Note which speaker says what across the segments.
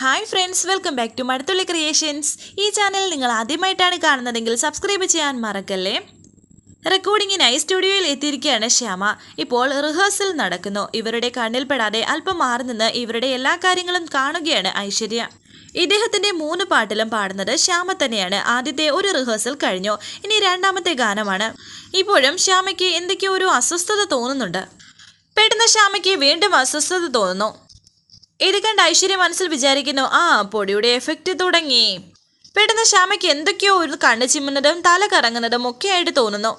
Speaker 1: Hi friends welcome back to Madathulli creations ഈ channel നിങ്ങൾ ആദ്യമായിട്ടാണ് കാണുന്നതെങ്കിൽ സബ്സ്ക്രൈബ് ചെയ്യാൻ മറക്കല്ലേ? റെക്കോർഡിങ്ങിനായി സ്റ്റുഡിയോയിൽ എത്തിയിരിക്കുകയാണ് ശ്യാമ. ഇപ്പോൾ റിഹേഴ്സൽ നടക്കുന്നു. ഇവരുടെ കണ്ണിൽപ്പെടാതെ അല്പം മാറി നിന്ന് ഇവരുടെ എല്ലാ കാര്യങ്ങളും കാണുകയാണ് ഐശ്വര്യ. ഇദ്ദേഹത്തിന്റെ മൂന്ന് പാട്ടിലും പാടുന്നത് ശ്യാമ തന്നെയാണ്. ആദ്യത്തെ ഒരു റിഹേഴ്സൽ കഴിഞ്ഞു. ഇനി രണ്ടാമത്തെ ഗാനമാണ്. ഇപ്പോഴും ശ്യാമയ്ക്ക് എന്തൊക്കെയോ ഒരു അസ്വസ്ഥത തോന്നുന്നുണ്ട്. പെട്ടെന്ന് ശ്യാമയ്ക്ക് വീണ്ടും അസ്വസ്ഥത തോന്നുന്നു. ഇത് കണ്ട് ഐശ്വര്യ മനസ്സിൽ വിചാരിക്കുന്നു ആ പൊടിയുടെ എഫക്റ്റ് തുടങ്ങി. പെട്ടെന്ന് ശ്യാമയ്ക്ക് എന്തൊക്കെയോ ഒരു കണ്ണു ചിമ്മുന്നതും തല കറങ്ങുന്നതും ഒക്കെ ആയിട്ട് തോന്നുന്നു.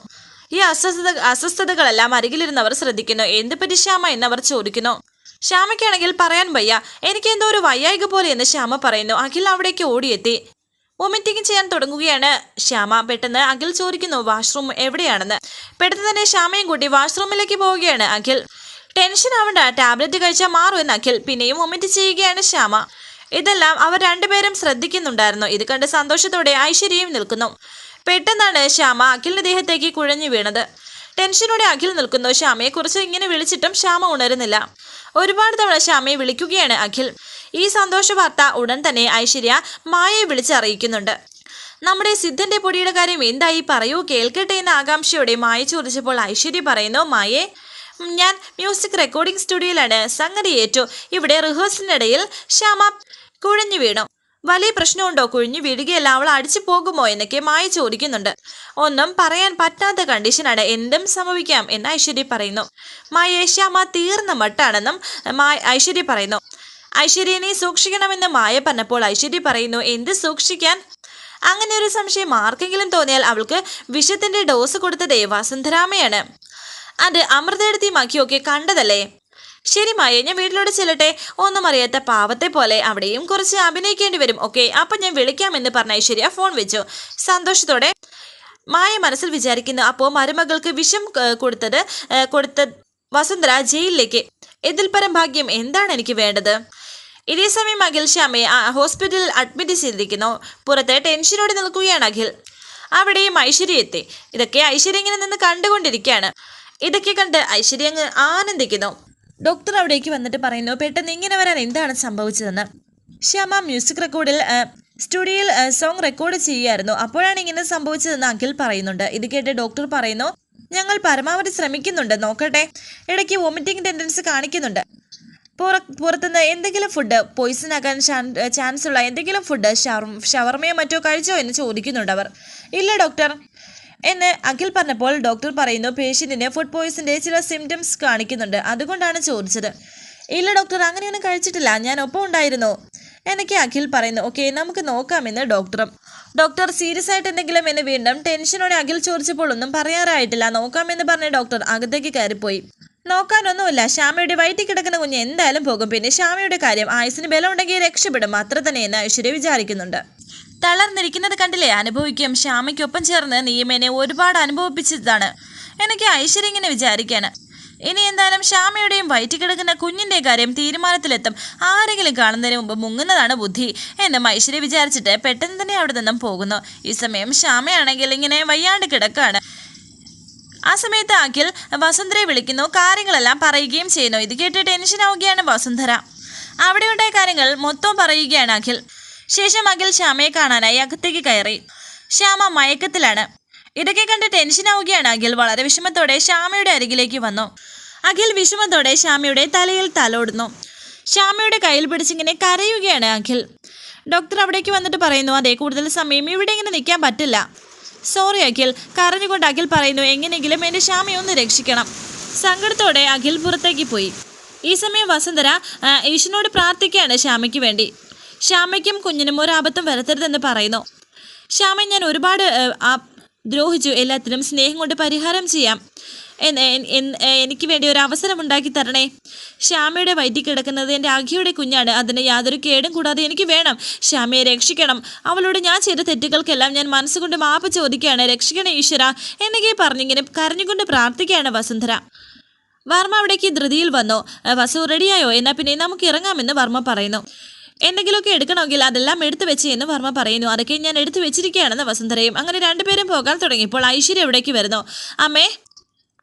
Speaker 1: ഈ അസ്വസ്ഥത അസ്വസ്ഥതകളെല്ലാം അരികിലിരുന്നവർ ശ്രദ്ധിക്കുന്നു. എന്ത് പറ്റി ശ്യാമ എന്നവർ ചോദിക്കുന്നു. ശ്യാമയ്ക്കാണെങ്കിൽ പറയാൻ വയ്യ എനിക്ക് എന്തോ ഒരു വയ്യായിക പോലെ എന്ന് ശ്യാമ പറയുന്നു. അഖിൽ അവിടേക്ക് ഓടിയെത്തി. വൊമിറ്റിംഗ് ചെയ്യാൻ തുടങ്ങുകയാണ് ശ്യാമ. പെട്ടെന്ന് അഖിൽ ചോദിക്കുന്നു വാഷ്റൂം എവിടെയാണെന്ന്? പെട്ടെന്ന് തന്നെ ശ്യാമയും കൂട്ടി വാഷ്റൂമിലേക്ക് പോവുകയാണ് അഖിൽ. ടെൻഷൻ ആവണ്ട ടാബ്ലറ്റ് കഴിച്ചാൽ മാറും എന്ന് അഖിൽ പിന്നെയും വൊമിറ്റ് ചെയ്യുകയാണ് ശ്യാമ. ഇതെല്ലാം അവർ രണ്ടുപേരും ശ്രദ്ധിക്കുന്നുണ്ടായിരുന്നു. ഇത് കണ്ട് സന്തോഷത്തോടെ ഐശ്വര്യയും നിൽക്കുന്നു. പെട്ടെന്നാണ് ശ്യാമ അഖിലിന്റെ ദേഹത്തേക്ക് കുഴഞ്ഞു വീണത്. ടെൻഷനോടെ അഖിൽ നിൽക്കുന്നു. ശ്യാമയെക്കുറിച്ച് ഇങ്ങനെ വിളിച്ചിട്ടും ശ്യാമ ഉണരുന്നില്ല. ഒരുപാട് തവണ ശ്യാമയെ വിളിക്കുകയാണ് അഖിൽ. ഈ സന്തോഷ വാർത്ത ഉടൻ തന്നെ ഐശ്വര്യ മായയെ വിളിച്ചറിയിക്കുന്നുണ്ട് നമ്മുടെ സിദ്ധന്റെ പൊടിയുടെ കാര്യം എന്തായി പറയൂ കേൾക്കട്ടെ എന്ന ആകാംക്ഷയോടെ മായ ചോദിച്ചപ്പോൾ ഐശ്വര്യ പറയുന്നു മായേ ഞാൻ മ്യൂസിക് റെക്കോർഡിംഗ് സ്റ്റുഡിയോയിലാണ് സംഗതി ഏറ്റു. ഇവിടെ റിഹേഴ്സലിനിടയിൽ ശ്യാമ കുഴഞ്ഞു വീണു. വലിയ പ്രശ്നമുണ്ടോ? കുഴിഞ്ഞു വീഴുകയല്ല. അവൾ അടിച്ചു പോകുമോ എന്നൊക്കെ മായ ചോദിക്കുന്നുണ്ട്. ഒന്നും പറയാൻ പറ്റാത്ത കണ്ടീഷനാണ് എന്തും സംഭവിക്കാം എന്ന് ഐശ്വര്യ പറയുന്നു. മായ ശ്യാമ തീർന്ന മട്ടാണെന്നും മായ ഐശ്വര്യ പറയുന്നു. ഐശ്വര്യനെ സൂക്ഷിക്കണമെന്ന് മായ പറഞ്ഞപ്പോൾ ഐശ്വര്യ പറയുന്നു എന്ത് സൂക്ഷിക്കാൻ? അങ്ങനെ ഒരു സംശയം ആർക്കെങ്കിലും തോന്നിയാൽ അവൾക്ക് വിഷത്തിന്റെ ഡോസ് കൊടുത്ത വസുന്ധരാമയാണ് അത് അമൃതയെടുത്തി മാക്കിയൊക്കെ കണ്ടതല്ലേ? ശരി മായ ഞാൻ വീട്ടിലോട്ട് ചെല്ലട്ടെ. ഒന്നും അറിയാത്ത പാവത്തെ പോലെ അവിടെയും കുറച്ച് അഭിനയിക്കേണ്ടി വരും. ഓക്കെ അപ്പം ഞാൻ വിളിക്കാമെന്ന് പറഞ്ഞ ഐശ്വര്യ ഫോൺ വെച്ചു. സന്തോഷത്തോടെ മായ മനസ്സിൽ വിചാരിക്കുന്നു അപ്പോൾ മരുമകൾക്ക് വിഷം കൊടുത്തത് കൊടുത്ത വസുന്ധര ജയിലിലേക്ക്. ഇതിൽ പരം ഭാഗ്യം എന്താണ് എനിക്ക് വേണ്ടത്? ഇതേ സമയം അഖിൽ ശ്യാമയെ ഹോസ്പിറ്റലിൽ അഡ്മിറ്റ് ചെയ്തിരിക്കുന്നു. പുറത്ത് ടെൻഷനോടെ നിൽക്കുകയാണ് അഖിൽ. അവിടെയും ഐശ്വര്യ എത്തി. ഇതൊക്കെ ഐശ്വര്യ ഇങ്ങനെ നിന്ന് കണ്ടുകൊണ്ടിരിക്കുകയാണ്. ഇതൊക്കെ കണ്ട് ഐശ്വര്യ അങ്ങ് ആനന്ദിക്കുന്നു. ഡോക്ടർ അവിടേക്ക് വന്നിട്ട് പറയുന്നു പെട്ടെന്ന് ഇങ്ങനെ വരാൻ എന്താണ് സംഭവിച്ചതെന്ന്? ശ്യാമ മ്യൂസിക് റെക്കോർഡിൽ സ്റ്റുഡിയോയിൽ സോങ് റെക്കോർഡ് ചെയ്യുമായിരുന്നു അപ്പോഴാണ് ഇങ്ങനെ സംഭവിച്ചതെന്ന് അഖിൽ പറയുന്നുണ്ട്. ഇത് കേട്ട് ഡോക്ടർ പറയുന്നു ഞങ്ങൾ പരമാവധി ശ്രമിക്കുന്നുണ്ട്. നോക്കട്ടെ. ഇടയ്ക്ക് വോമിറ്റിംഗ് ടെൻഡൻസി കാണിക്കുന്നുണ്ട്. പുറ പുറത്തുനിന്ന് എന്തെങ്കിലും ഫുഡ് പോയിസൺ ആകാൻ ചാൻസ് ഉള്ള എന്തെങ്കിലും ഫുഡ് ഷവർമയോ മറ്റോ കഴിച്ചോ എന്ന് ചോദിക്കുന്നുണ്ട് അവർ. ഇല്ല ഡോക്ടർ. എന്ന് അഖിൽ പറഞ്ഞപ്പോൾ ഡോക്ടർ പറയുന്നു പേഷ്യന്റിന് ഫുഡ് പോയിസന്റെ ചില സിംറ്റംസ് കാണിക്കുന്നുണ്ട്. അതുകൊണ്ടാണ് ചോദിച്ചത്. ഇല്ല ഡോക്ടർ അങ്ങനെയൊന്നും കഴിച്ചിട്ടില്ല. ഞാൻ ഒപ്പം ഉണ്ടായിരുന്നു. എനിക്ക് അഖിൽ പറയുന്നു. ഓക്കെ നമുക്ക് നോക്കാമെന്ന് ഡോക്ടറും. ഡോക്ടർ സീരിയസ് ആയിട്ട് എന്തെങ്കിലും? എന്ന് വീണ്ടും ടെൻഷനോടെ അഖിൽ ചോദിച്ചപ്പോൾ ഒന്നും പറയാറായിട്ടില്ല. നോക്കാമെന്ന് പറഞ്ഞ ഡോക്ടർ അകത്തേക്ക് കയറിപ്പോയി. നോക്കാനൊന്നുമില്ല. ശ്യാമയുടെ വയറ്റിൽ കിടക്കുന്ന കുഞ്ഞ് എന്തായാലും പോകും. പിന്നെ ശ്യാമയുടെ കാര്യം ആയുസിന് ബലം ഉണ്ടെങ്കിൽ രക്ഷപ്പെടും. അത്ര തന്നെയെന്ന് ഐശ്വര്യ വിചാരിക്കുന്നുണ്ട്. തളർന്നിരിക്കുന്നത് കണ്ടില്ലേ? അനുഭവിക്കും. ശ്യാമയ്ക്കൊപ്പം ചേർന്ന് നിയമനെ ഒരുപാട് അനുഭവിപ്പിച്ചതാണ്. എനിക്ക് ഐശ്വര്യ ഇങ്ങനെ വിചാരിക്കാണ്. ഇനി എന്തായാലും ശ്യാമയുടെയും വയറ്റി കിടക്കുന്ന കുഞ്ഞിന്റെ കാര്യം തീരുമാനത്തിലെത്തും. ആരെങ്കിലും കാണുന്നതിന് മുമ്പ് മുങ്ങുന്നതാണ് ബുദ്ധി. എന്നും ഐശ്വര്യ വിചാരിച്ചിട്ട് പെട്ടെന്ന് തന്നെ അവിടെ നിന്നും പോകുന്നു. ഈ സമയം ശ്യാമയാണെങ്കിൽ ഇങ്ങനെ വയ്യാണ്ട് കിടക്കാണ്. ആ സമയത്ത് അഖിൽ വസുന്ധരയെ വിളിക്കുന്നു. കാര്യങ്ങളെല്ലാം പറയുകയും ചെയ്യുന്നു. ഇത് കേട്ട് ടെൻഷൻ ആവുകയാണ് വസുന്ധര. അവിടെയുണ്ടായ കാര്യങ്ങൾ മൊത്തം പറയുകയാണ് അഖിൽ. ശേഷം അഖിൽ ശ്യാമയെ കാണാനായി അകത്തേക്ക് കയറി. ശ്യാമ മയക്കത്തിലാണ്. ഇതൊക്കെ കണ്ട് ടെൻഷൻ ആവുകയാണ് അഖിൽ. വളരെ വിഷമത്തോടെ ശ്യാമയുടെ അരികിലേക്ക് വന്നു. അഖിൽ വിഷമത്തോടെ ശ്യാമയുടെ തലയിൽ തലോടുന്നു. ശ്യാമയുടെ കയ്യിൽ പിടിച്ചിങ്ങനെ കരയുകയാണ് അഖിൽ. ഡോക്ടർ അവിടേക്ക് വന്നിട്ട് പറയുന്നു അതേ കൂടുതൽ സമയം ഇവിടെ ഇങ്ങനെ നിൽക്കാൻ പറ്റില്ല. സോറി അഖിൽ. കരഞ്ഞുകൊണ്ട് അഖിൽ പറയുന്നു എങ്ങനെയെങ്കിലും എന്റെ ശ്യാമയെ ഒന്ന് രക്ഷിക്കണം. സങ്കടത്തോടെ അഖിൽ പുറത്തേക്ക് പോയി. ഈ സമയം വസുന്ധര ഈശ്വനോട് പ്രാർത്ഥിക്കുകയാണ് ശ്യാമയ്ക്ക് വേണ്ടി. ശ്യാമയ്ക്കും കുഞ്ഞിനും ഒരു അബദ്ധം വരുത്തരുതെന്ന് പറയുന്നു. ശ്യാമ ഞാൻ ഒരുപാട് ദ്രോഹിച്ചു. എല്ലാത്തിനും സ്നേഹം കൊണ്ട് പരിഹാരം ചെയ്യാം. എനിക്ക് വേണ്ടി ഒരു അവസരം ഉണ്ടാക്കി തരണേ. ശ്യാമയുടെ വയറ്റിൽ കിടക്കുന്നത് എന്റെ അഖിയുടെ കുഞ്ഞാണ്. അതിന് യാതൊരു കേടും കൂടാതെ എനിക്ക് വേണം. ശ്യാമയെ രക്ഷിക്കണം. അവളോട് ഞാൻ ചെയ്ത തെറ്റുകൾക്കെല്ലാം ഞാൻ മനസ്സുകൊണ്ട് മാപ്പ് ചോദിക്കുകയാണ്. രക്ഷിക്കണേ ഈശ്വര എന്നൊക്കെ പറഞ്ഞിങ്ങനെ കരഞ്ഞുകൊണ്ട് പ്രാർത്ഥിക്കുകയാണ് വസുന്ധര. വർമ്മ അവിടേക്ക് ധൃതിയിൽ വന്നു. "അഹ് വസു റെഡിയായോ എന്നാൽ പിന്നെ നമുക്ക് ഇറങ്ങാമെന്ന് വർമ്മ പറയുന്നു. എന്തെങ്കിലുമൊക്കെ എടുക്കണമെങ്കിൽ അതെല്ലാം എടുത്തു വെച്ച് എന്ന് വർമ്മ പറയുന്നു. അതൊക്കെ ഞാൻ എടുത്തു വെച്ചിരിക്കുകയാണെന്ന് വസുന്ധരയും അങ്ങനെ രണ്ടുപേരും പോകാൻ തുടങ്ങിയപ്പോൾ ഐശ്വര്യ എവിടേക്ക് വരുന്നു? അമ്മേ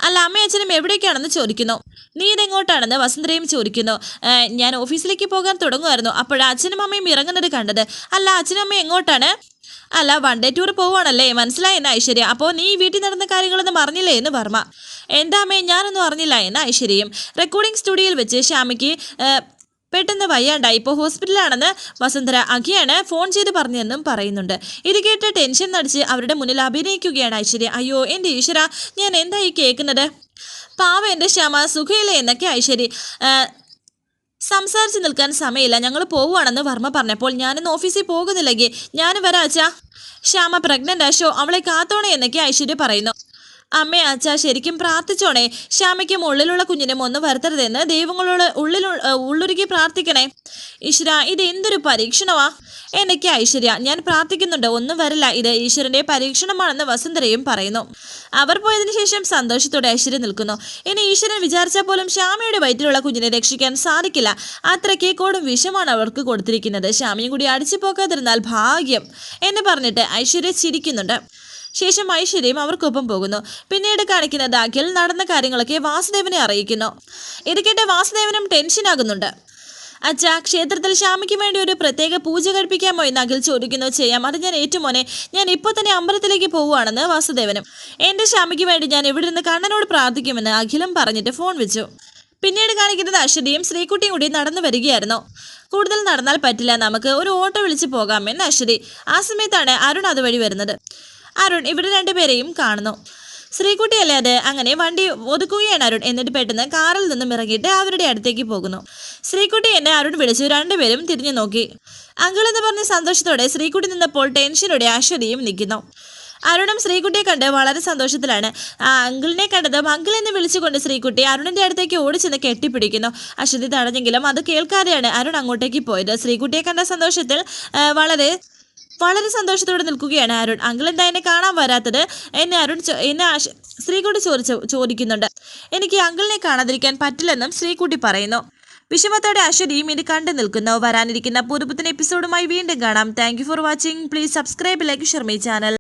Speaker 1: അല്ല അമ്മയും അച്ഛനും എവിടേക്കാണെന്ന് ചോദിക്കുന്നു. നീ ഇതെങ്ങോട്ടാണെന്ന് വസുന്ധരയും ചോദിക്കുന്നു. ഞാൻ ഓഫീസിലേക്ക് പോകാൻ തുടങ്ങുമായിരുന്നു. അപ്പോൾ അച്ഛനും അമ്മയും ഇറങ്ങുന്നത് കണ്ടത്. അല്ല അച്ഛനും അമ്മയും എങ്ങോട്ടാണ്? അല്ല വൺ ഡേ ടൂർ പോവാണല്ലേ മനസ്സിലായി ഐശ്വര്യ. അപ്പോൾ നീ വീട്ടിൽ നടന്ന കാര്യങ്ങളൊന്നും അറിഞ്ഞില്ലേ എന്ന് വർമ്മ. എന്താ അമ്മേ ഞാനൊന്നും അറിഞ്ഞില്ല എന്ന് ഐശ്വര്യയും. റെക്കോർഡിംഗ് സ്റ്റുഡിയോയിൽ വെച്ച് ശ്യാമയ്ക്ക് പെട്ടെന്ന് വയ്യാണ്ടായി. ഇപ്പോൾ ഹോസ്പിറ്റലാണെന്ന് വസുന്ധര അഖിയാണ് ഫോൺ ചെയ്ത് പറഞ്ഞതെന്നും പറയുന്നുണ്ട്. ഇത് കേട്ട് ടെൻഷൻ നടിച്ച് അവരുടെ മുന്നിൽ അഭിനയിക്കുകയാണ് ഐശ്വര്യ. അയ്യോ എന്റെ ഈശ്വര ഞാൻ എന്താ ഈ കേൾക്കുന്നത്? പാവ എന്റെ ശ്യാമ സുഖയില്ല എന്നൊക്കെ ഐശ്വര്യ സംസാരിച്ച് നിൽക്കാൻ സമയമില്ല. ഞങ്ങൾ പോവുകയാണെന്ന് വർമ്മ പറഞ്ഞപ്പോൾ ഞാനിന്ന് ഓഫീസിൽ പോകുന്നില്ലെങ്കിൽ ഞാൻ വരാച്ചാ ശ്യാമ പ്രഗ്നന്റ് ആശോ അവളെ കാത്തോണേ എന്നൊക്കെ ഐശ്വര്യ പറയുന്നു. അമ്മേ അച്ഛ ശരിക്കും പ്രാർത്ഥിച്ചോണേ. ശ്യാമയ്ക്കും ഉള്ളിലുള്ള കുഞ്ഞിനും ഒന്ന് വരുത്തരുതെന്ന് ദൈവങ്ങളോട് ഉള്ളിൽ ഉള്ളുരുക്കി പ്രാർത്ഥിക്കണേ. ഈശ്വര ഇത് എന്തൊരു പരീക്ഷണമാ. എന്നൊക്കെ ഐശ്വര്യ ഞാൻ പ്രാർത്ഥിക്കുന്നുണ്ട് ഒന്നും വരില്ല. ഇത് ഈശ്വരന്റെ പരീക്ഷണമാണെന്ന് വസുന്ധരയും പറയുന്നു. അവർ പോയതിനു ശേഷം സന്തോഷത്തോടെ ഐശ്വര്യ നിൽക്കുന്നു. ഇനി ഈശ്വരൻ വിചാരിച്ചാൽ പോലും ശ്യാമയുടെ വയറ്റിലുള്ള കുഞ്ഞിനെ രക്ഷിക്കാൻ സാധിക്കില്ല. അത്രയ്ക്ക് കോടും വിഷമാണ് അവർക്ക് കൊടുത്തിരിക്കുന്നത്. ശ്യാമയും കൂടി അടിച്ചു പോക്കാതിരുന്നാൽ ഭാഗ്യം എന്ന് പറഞ്ഞിട്ട് ഐശ്വര്യ ചിരിക്കുന്നുണ്ട്. ശേഷം ഐശ്വര്യയും അവർക്കൊപ്പം പോകുന്നു. പിന്നീട് കാണിക്കുന്നത് അഖിൽ നടന്ന കാര്യങ്ങളൊക്കെ വാസുദേവനെ അറിയിക്കുന്നു. ഇത് കേട്ട് വാസുദേവനും ടെൻഷനാകുന്നുണ്ട് അച്ഛ ക്ഷേത്രത്തിൽ ശ്യാമയ്ക്ക് വേണ്ടി ഒരു പ്രത്യേക പൂജ കഴിപ്പിക്കാമോ എന്ന് അഖിൽ ചോദിക്കുന്നു. ചെയ്യാം അത് ഞാൻ ഏറ്റുമോനെ ഞാൻ ഇപ്പോൾ തന്നെ അമ്പലത്തിലേക്ക് പോവുകയാണെന്ന് വാസുദേവനും. എന്റെ ശ്യാമയ്ക്ക് വേണ്ടി ഞാൻ ഇവിടെ നിന്ന് കണ്ണനോട് പ്രാർത്ഥിക്കുമെന്ന് അഖിലും പറഞ്ഞിട്ട് ഫോൺ വെച്ചു. പിന്നീട് കാണിക്കുന്നത് അശ്വതിയും ശ്രീകുട്ടിയും കൂടി നടന്നു വരികയായിരുന്നു. കൂടുതൽ നടന്നാൽ പറ്റില്ല നമുക്ക് ഒരു ഓട്ടോ വിളിച്ച് പോകാമെന്ന് അശ്വതി. ആ സമയത്താണ് അരുൺ അതുവഴി വരുന്നത്. അരുൺ ഇവിടെ രണ്ടുപേരെയും കാണുന്നു. ശ്രീകുട്ടിയല്ലേ അത്? അങ്ങനെ വണ്ടി ഒതുക്കുകയാണ് അരുൺ. എന്നിട്ട് പെട്ടെന്ന് കാറിൽ നിന്നും ഇറങ്ങിയിട്ട് അവരുടെ അടുത്തേക്ക് പോകുന്നു. ശ്രീകുട്ടി എന്നെ അരുൺ വിളിച്ചു. രണ്ടുപേരും തിരിഞ്ഞു നോക്കി. അങ്കിൾ എന്ന് പറഞ്ഞ സന്തോഷത്തോടെ ശ്രീകുട്ടി നിന്നപ്പോൾ ടെൻഷനോടെ അശ്വതിയും നിൽക്കുന്നു. അരുണും ശ്രീകുട്ടിയെ കണ്ട് വളരെ സന്തോഷത്തിലാണ്. ആ അങ്കിളിനെ കണ്ടതും അങ്കിൾ എന്ന് വിളിച്ചുകൊണ്ട് ശ്രീകുട്ടി അരുണിന്റെ അടുത്തേക്ക് ഓടിച്ചെന്ന് കെട്ടിപ്പിടിക്കുന്നു. അശ്വതി തടഞ്ഞെങ്കിലും അത് കേൾക്കാതെയാണ് അരുൺ അങ്ങോട്ടേക്ക് പോയത്. ശ്രീകുട്ടിയെ കണ്ട സന്തോഷത്തിൽ വളരെ വളരെ സന്തോഷത്തോടെ നിൽക്കുകയാണ് അരുൺ. അങ്കിൾ എന്താ എന്നെ കാണാൻ വരാത്തത്? എന്നെ അരുൺ എന്നെ ശ്രീകുട്ടി ചോദിച്ചു ചോദിക്കുന്നുണ്ട്. എനിക്ക് അങ്കിളിനെ കാണാതിരിക്കാൻ പറ്റില്ലെന്നും ശ്രീകുട്ടി പറയുന്നു. വിഷമത്തോടെ അശ്വതിയും ഇത് കണ്ടു നിൽക്കുന്നു. വരാനിരിക്കുന്ന പുതുപുത്തൻ എപ്പിസോഡുമായി വീണ്ടും കാണാം. Thank for watching please subscribe like Sharmi channel